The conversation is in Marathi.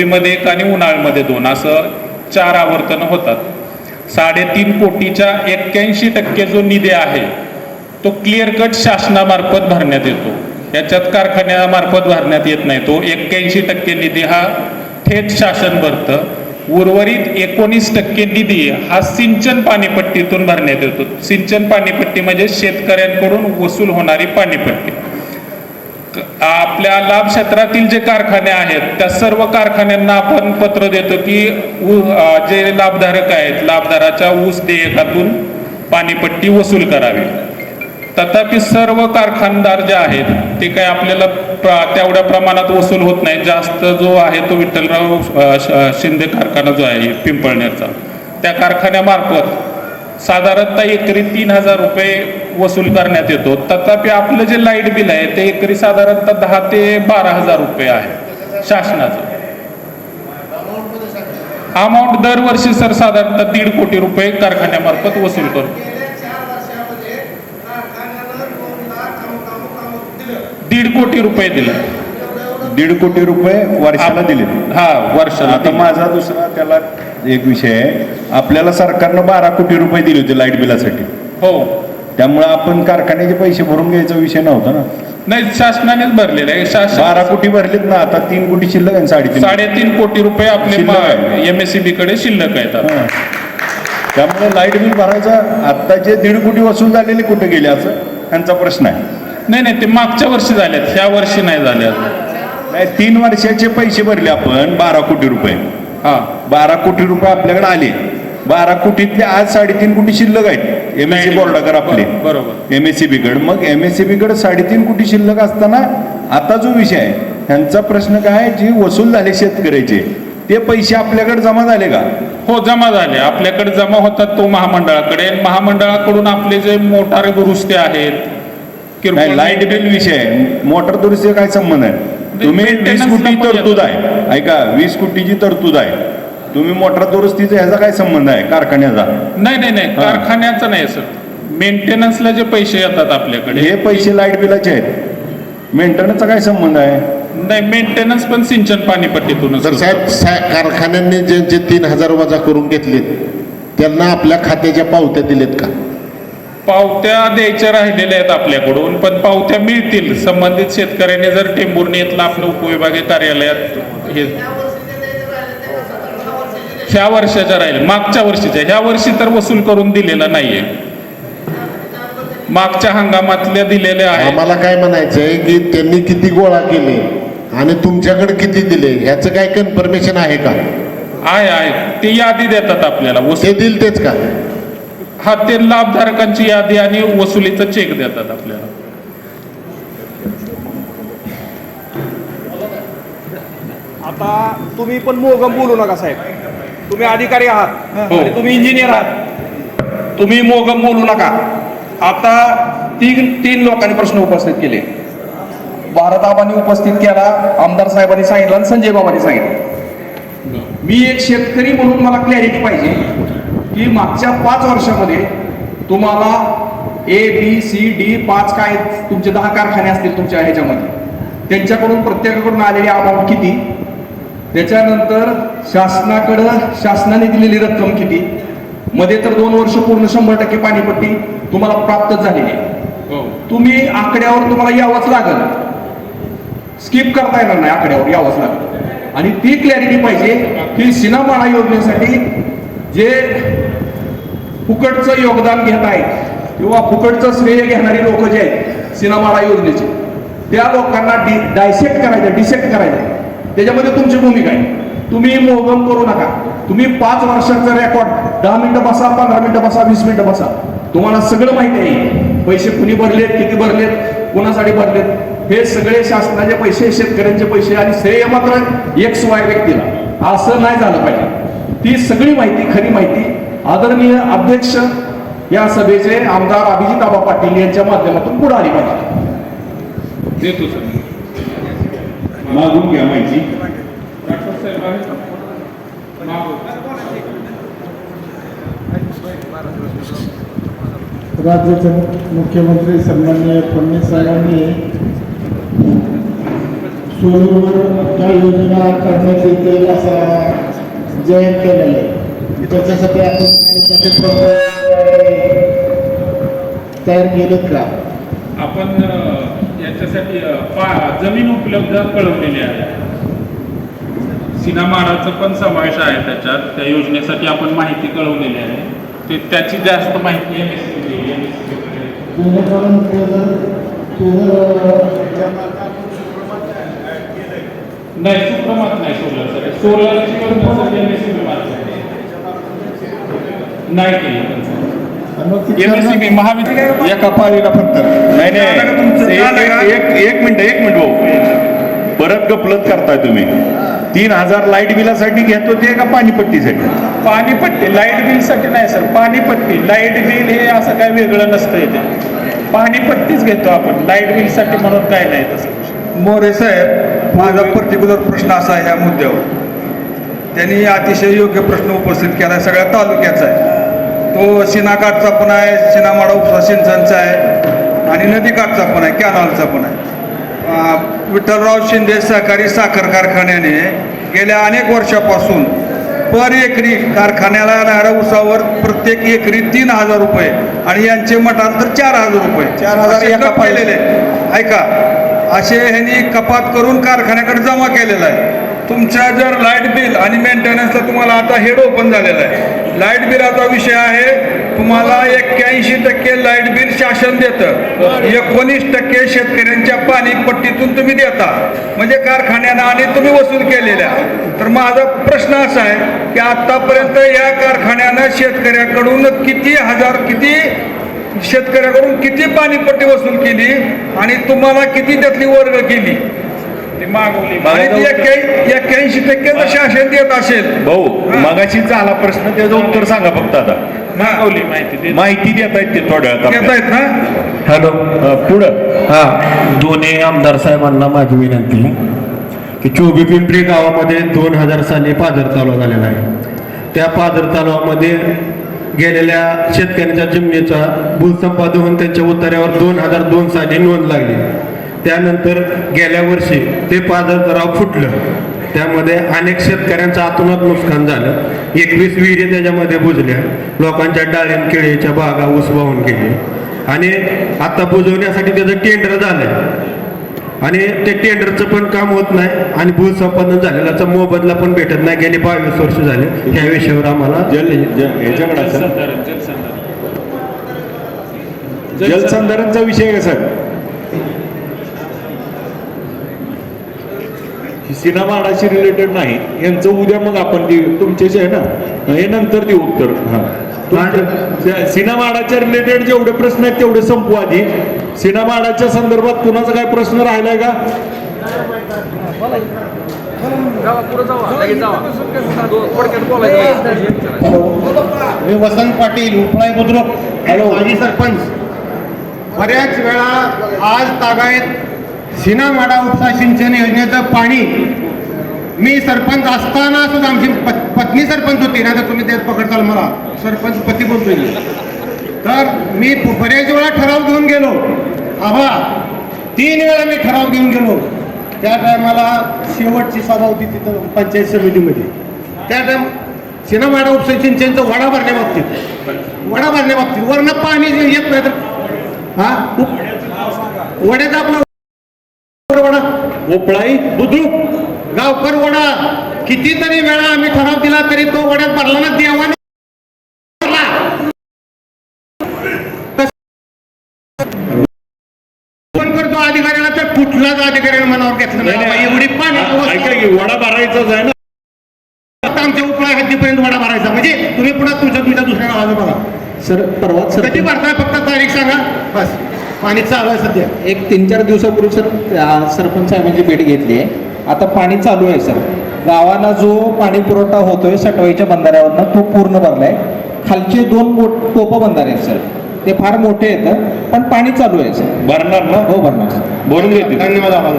रब्बीमध्ये एक आणि उन्हाळ्यामध्ये दोन असं चार आवर्तनं होतात. साडेतीन कोटीच्या एक्क्याऐंशी टक्के जो निधी आहे तो क्लिअर कट शासनामार्फत भरण्यात येतो. याच्यात कारखान्यामार्फत भरण्यात येत नाही. तो एक्क्याऐंशी टक्के निधी हा थेट शासन भरतं. उर्वरित एकोणीस टक्के निधी हा सिंचन पाणीपट्टीतून भरण्यात येतो. सिंचन पाणीपट्टी म्हणजे शेतकऱ्यांकडून वसूल होणारी पाणीपट्टी. आपल्या लाभ क्षेत्रातील जे कारखाने आहेत त्या सर्व कारखान्यांना आपण पत्र देतो की जे लाभधारक आहेत लाभधाराच्या ऊस देयकातून पाणीपट्टी वसूल करावी. तथापि सर्व कारखानदार जे आहेत ते काय आपल्याला प्र- तेवढ्या प्रमाणात वसूल होत नाही. जास्त जो आहे तो विठ्ठलराव शिंदे कारखाना जो आहे पिंपळण्याचा त्या कारखान्यामार्फत साधारणतः एकरी तीन हजार रुपये वसूल करण्यात येतो. तथापि आपलं जे लाइट बिल आहे ते एकरी साधारणतः दहा ते बारा हजार रुपये आहे शासनाचं. अमाऊंट दरवर्षी सर साधारणतः दीड कोटी रुपये कारखान्यामार्फत वसूल करतो दीड कोटी रुपये दिले. दीड कोटी रुपये वर्षाला दिले. हा वर्षाला आता माझा दुसरा त्याला एक विषय आहे. आपल्याला सरकारनं बारा कोटी रुपये दिले होते लाइट बिलासाठी. हो. त्यामुळे आपण कारखान्याचे पैसे भरून घ्यायचा विषय नव्हता ना. नाही शासनानेच भरलेलं आहे. शासन बारा कोटी भरलेत ना आता तीन कोटी शिल्लक आहे साडेतीन साडेतीन कोटी रुपये आपले शिल्लक आहे. एम एस सी बी कडे शिल्लक आहेत आता. हां. त्यामुळे लाइट बिल भरायचा आता जे दीड कोटी वसूल झालेले कुठे गेले असं? त्यांचा प्रश्न आहे. नाही नाही ते मागच्या वर्षी झाल्यात ह्या वर्षी नाही झाले अजून. नाही तीन वर्षाचे पैसे भरले आपण बारा कोटी रुपये. हा. बारा कोटी रुपये आपल्याकडे आले. बारा कोटीतले आज साडेतीन कोटी शिल्लक आहेत. एम एस सी बोर्डाकर आपले. बरोबर एम एस सी बीकडे मग एम एस सी बीकडे साडेतीन कोटी शिल्लक असताना आता जो विषय आहे त्यांचा प्रश्न काय आहे, जी वसूल झाले शेतकऱ्याचे ते पैसे आपल्याकडे जमा झाले का? हो जमा झाले. आपल्याकडे जमा होतात तो महामंडळाकडे. महामंडळाकडून आपले जे मोटार दुरुस्ती आहेत लाइट बिल विषय आहे. मोटर दुरुस्ती काय संबंध आहे? तुम्ही वीस कोटी तरतूद. आहे. ऐका वीस कोटीची तरतूद आहे. तुम्ही मोटर दुरुस्तीचा ह्याचा काय संबंध आहे? कारखान्याचा? नाही नाही नाही. हा. कारखान्याचं नाही सर. मेंटेनन्सला जे पैसे येतात आपल्याकडे. हे पैसे लाइट बिलाचे आहेत. मेंटेनन्सचा काय संबंध आहे? नाही मेंटेनन्स पण सिंचन पाणीपट्टीतूनच तर होतं. साहेब सा- कारखान्यांनी जे जे तीन हजार वजा करून घेतलेत त्यांना आपल्या खात्याच्या पावत्या दिलेत का? पावत्या द्यायच्या राहिलेल्या आहेत आपल्याकडून पण पावत्या मिळतील. संबंधित शेतकऱ्याने जर टेंभुर्णी येथलं आपलं उपविभागीय कार्यालयात हे ह्या वर्षाच्या राहिले. मागच्या वर्षीच्या. ह्या वर्षी तर वसूल करून दिलेला नाहीये. मागच्या हंगामातल्या दिलेल्या आहेत. आम्हाला काय म्हणायचं आहे की त्यांनी किती गोळा केले आणि तुमच्याकडे किती दिले? ह्याचं काय कन्फर्मेशन आहे का? आहे आहे. ते यादी देतात आपल्याला. ते वसूल दिल तेच का? हा ते लाभधारकांची यादी आणि वसुलीचा चेक देतात आपल्याला. आता तुम्ही पण मोगम बोलू नका साहेब. तुम्ही अधिकारी आहात आणि तुम्ही इंजिनियर आहात. तुम्ही मोगम बोलू नका. आता तीन तीन लोकांनी प्रश्न उपस्थित केले. भारताबानी उपस्थित केला आमदार साहेबांनी सांगितलं आणि संजय बाबांनी सांगितलं. मी एक शेतकरी म्हणून मला क्लॅरिटी पाहिजे की मागच्या पाच वर्षामध्ये तुम्हाला ए बी सी डी पाच काय तुमचे दहा कारखाने असतील तुमच्या ह्याच्यामध्ये. त्यांच्याकडून प्रत्येकाकडून आलेली अमाऊंट किती? त्याच्यानंतर शासनाकडं शासनाने दिलेली रक्कम किती? मध्ये तर दोन वर्ष पूर्ण शंभर टक्के पाणीपट्टी तुम्हाला प्राप्त झालेली आहे. हो. तुम्ही आकड्यावर तुम्हाला यावंच लागल. स्किप करता येणार नाही आकड्यावर यावंच लागल. आणि ती क्लॅरिटी पाहिजे की सिनामाळा योजनेसाठी जे फुकटचं योगदान घेत आहेत किंवा फुकटचं श्रेय घेणारी लोक जे आहेत सिनामाळा योजनेचे त्या लोकांना डि डायसेक्ट करायचं डिसेक्ट करायचं. त्याच्यामध्ये तुमची भूमिका आहे. तुम्ही मोहगम करू नका. तुम्ही पाच वर्षाचा रेकॉर्ड दहा मिनिटं बसा पंधरा मिनिटं बसा वीस मिनिटं बसा. तुम्हाला सगळं माहिती आहे. पैसे कुणी भरलेत किती भरलेत कुणासाठी भरलेत? हे सगळे शासनाचे पैसे शेतकऱ्यांचे पैसे आणि श्रेय मात्र एक्स वाय व्यक्तीला. असं नाही झालं पाहिजे. ती सगळी माहिती खरी माहिती आदरणीय अध्यक्ष या सभेचे आमदार अभिजित आबा पाटील यांच्या माध्यमातून पुढे आली पाहिजे. देतो सर. मागून घ्या माहिती राज्याचे मुख्यमंत्री सन्माननीय फडणवीस साहेबांनी सोलूवर त्या योजना करण्यात येतील असं जयंत केलेलं आहे त्याच्यासाठी आपण तयार केलेत का? आपण अ, याच्यासाठी अ, पा जमीन उपलब्ध कळवलेली आहे. सिनामाराचा पण समावेश आहे त्याच्यात. त्या योजनेसाठी आपण माहिती कळवलेली आहे. ते त्याची जास्त माहिती एम एस नाही सुप्रमात नाही सोलरसाठी सोलरची योजनेसाठी एम एस नाही केली महाविद्यालय एका पाळीला फक्त. नाही झालं का तुमचं? नाही एक-? एक एक मिनिट एक मिनिट भाऊ. परत गपलत करताय तुम्ही. तीन हजार लाइट बिलासाठी घेतो ते का पाणीपट्टीसाठी? पाणीपट्टी लाइट बिलसाठी नाही सर. पाणीपट्टी लाइट बिल हे असं काय वेगळं नसतं इथे. पाणीपट्टीच घेतो आपण. लाइट बिलसाठी म्हणून काय नाही तसं. मोरे साहेब माझा पर्टिक्युलर प्रश्न असा आहे या मुद्द्यावर. त्यांनी अतिशय योग्य प्रश्न उपस्थित केला आहे सगळ्या तालुक्याचा आहे. तो सिनाकाठचा पण आहे सिनामाडा उपसा सिंचनचा आहे आणि नदीकाठचा पण आहे कॅनॉलचा पण आहे. विठ्ठलराव शिंदे सहकारी साखर कारखान्याने गेल्या अनेक वर्षापासून पर एकरी कारखान्याला येणाऱ्या उसावर प्रत्येक एकरी तीन हजार रुपये आणि यांचे मठांतर चार हजार रुपये. चार हजार आहे. ऐका असे ह्यांनी कपात करून कारखान्याकडे जमा केलेला आहे. तुमच्या जर लाइट बिल आणि मेंटेनन्सला तुम्हाला आता हेड ओपन झालेला आहे. लाइट बिलाचा विषय आहे तुम्हाला एक्क्याऐंशी टक्के लाइट बिल शासन देतं. एकोणीस टक्के शेतकऱ्यांच्या पाणीपट्टीतून तुम्ही देता. म्हणजे कारखान्यानं आणि तुम्ही वसूल केलेल्या. तर माझा प्रश्न असा आहे की आतापर्यंत या कारखान्यानं शेतकऱ्याकडून किती हजार किती शेतकऱ्याकडून किती पाणीपट्टी वसूल केली आणि तुम्हाला किती त्यातली वर्ग केली? मागवली. एक्क्याऐंशी टक्के जर शासन देत असेल. भाऊ. मगाशी झाला प्रश्न त्याचं उत्तर सांगा फक्त आता. मागवली माहिती देत. आहेत ते थोड्या देत. आहेत ना? हॅलो पुढं. हा दोन्ही आमदार साहेबांना माझी विनंती की चोबी पिंपरी गावामध्ये दोन हजार साली पाझर तलाव झालेला आहे. त्या पाझर तलावामध्ये गेलेल्या शेतकऱ्यांच्या जमिनीचा भूसंपादन होऊन त्यांच्या उतार्यावर दोन हजार दोन साली नोंद लागली. त्यानंतर गेल्या वर्षी ते पाझर तलाव फुटलं. त्यामध्ये अनेक शेतकऱ्यांचं आतोनात नुकसान झालं. एकवीस विहिरी त्याच्यामध्ये बुजल्या. लोकांच्या डाळिंब केळीच्या बागा ऊस वाहून गेले. आणि आता बुजवण्यासाठी त्याचं टेंडर झालंय. आणि ते टेंडरचं पण काम होत नाही आणि भूसंपादन झालेल्याचा मोबदला पण भेटत नाही. गेले बावीस वर्ष झाले. ह्या विषयावर आम्हाला जल ज- ह्याच्याकडे असेल. जलसंधारण. जलसंधारण कसा सिनेमाडाशी रिलेटेड नाही. यांचं उद्या मग आपण देऊ. तुमच्याशी आहे ना? हे नंतर देऊ उत्तर. हा. सिनेमाडाच्या रिलेटेड जेवढे प्रश्न आहेत तेवढे संपू आधी. सिनेमाडाच्या संदर्भात कुणाचा काय प्रश्न राहिलाय का? मी वसंत पाटील उपळाई बुद्रुक हॅलो माजी सरपंच. बऱ्याच वेळा आज तागायत सिनामाडा उपसा सिंचन योजनेचं पाणी मी सरपंच असताना सुद्धा आमची पत्नी सरपंच होती ना तर तुम्ही त्यात पकडताल मला. सरपंच पती बोलतोय तर मी बऱ्याच वेळा ठराव घेऊन गेलो. आभा तीन वेळा मी ठराव घेऊन गेलो. त्या टायमाला शेवटची सभा होती तिथं पंचायत समितीमध्ये. त्या टायम सिनामाडा उपसा सिंचनचं वडा भरण्याबाबतीत वडा भरण्याबाबतीत वरनं पाणी येत नाही तर हा? उप- वड्याचा आपला वडा ओपळाई बुद्रुक. गावकर वडा कितीतरी वेळा आम्ही ठराव दिला तरी तो वड्यात भरला ना देवाने करतो अधिकाऱ्याला तर कुठलाच अधिकाऱ्याने मनावर घेतलं नाही. एवढी पाणी ऐका की वडा भरायचाच आहे ना. आता आमच्या उपळा हद्दीपर्यंत वडा भरायचा. म्हणजे तुम्ही पुन्हा तुमच्या तुमच्या दुसऱ्या गावाला बघा. सर परवा सर कधी भरताय? फक्त तारीख सांगा. बस. पाणी चालू आहे सध्या. एक तीन चार दिवसापूर्वी सर सरपंच साहेबांची भेट घेतली आहे. आता पाणी चालू आहे सर. गावाला जो पाणी पुरवठा होतोय सटवाईच्या बंधाऱ्यावरनं तो पूर्ण भरलाय. खालचे दोन मोठ टोपं बंधारे आहेत सर. ते फार मोठे आहेत पण पाणी चालू आहे सर. भरणार ना? हो भरणार. सर भरून घेतील. धन्यवाद आभार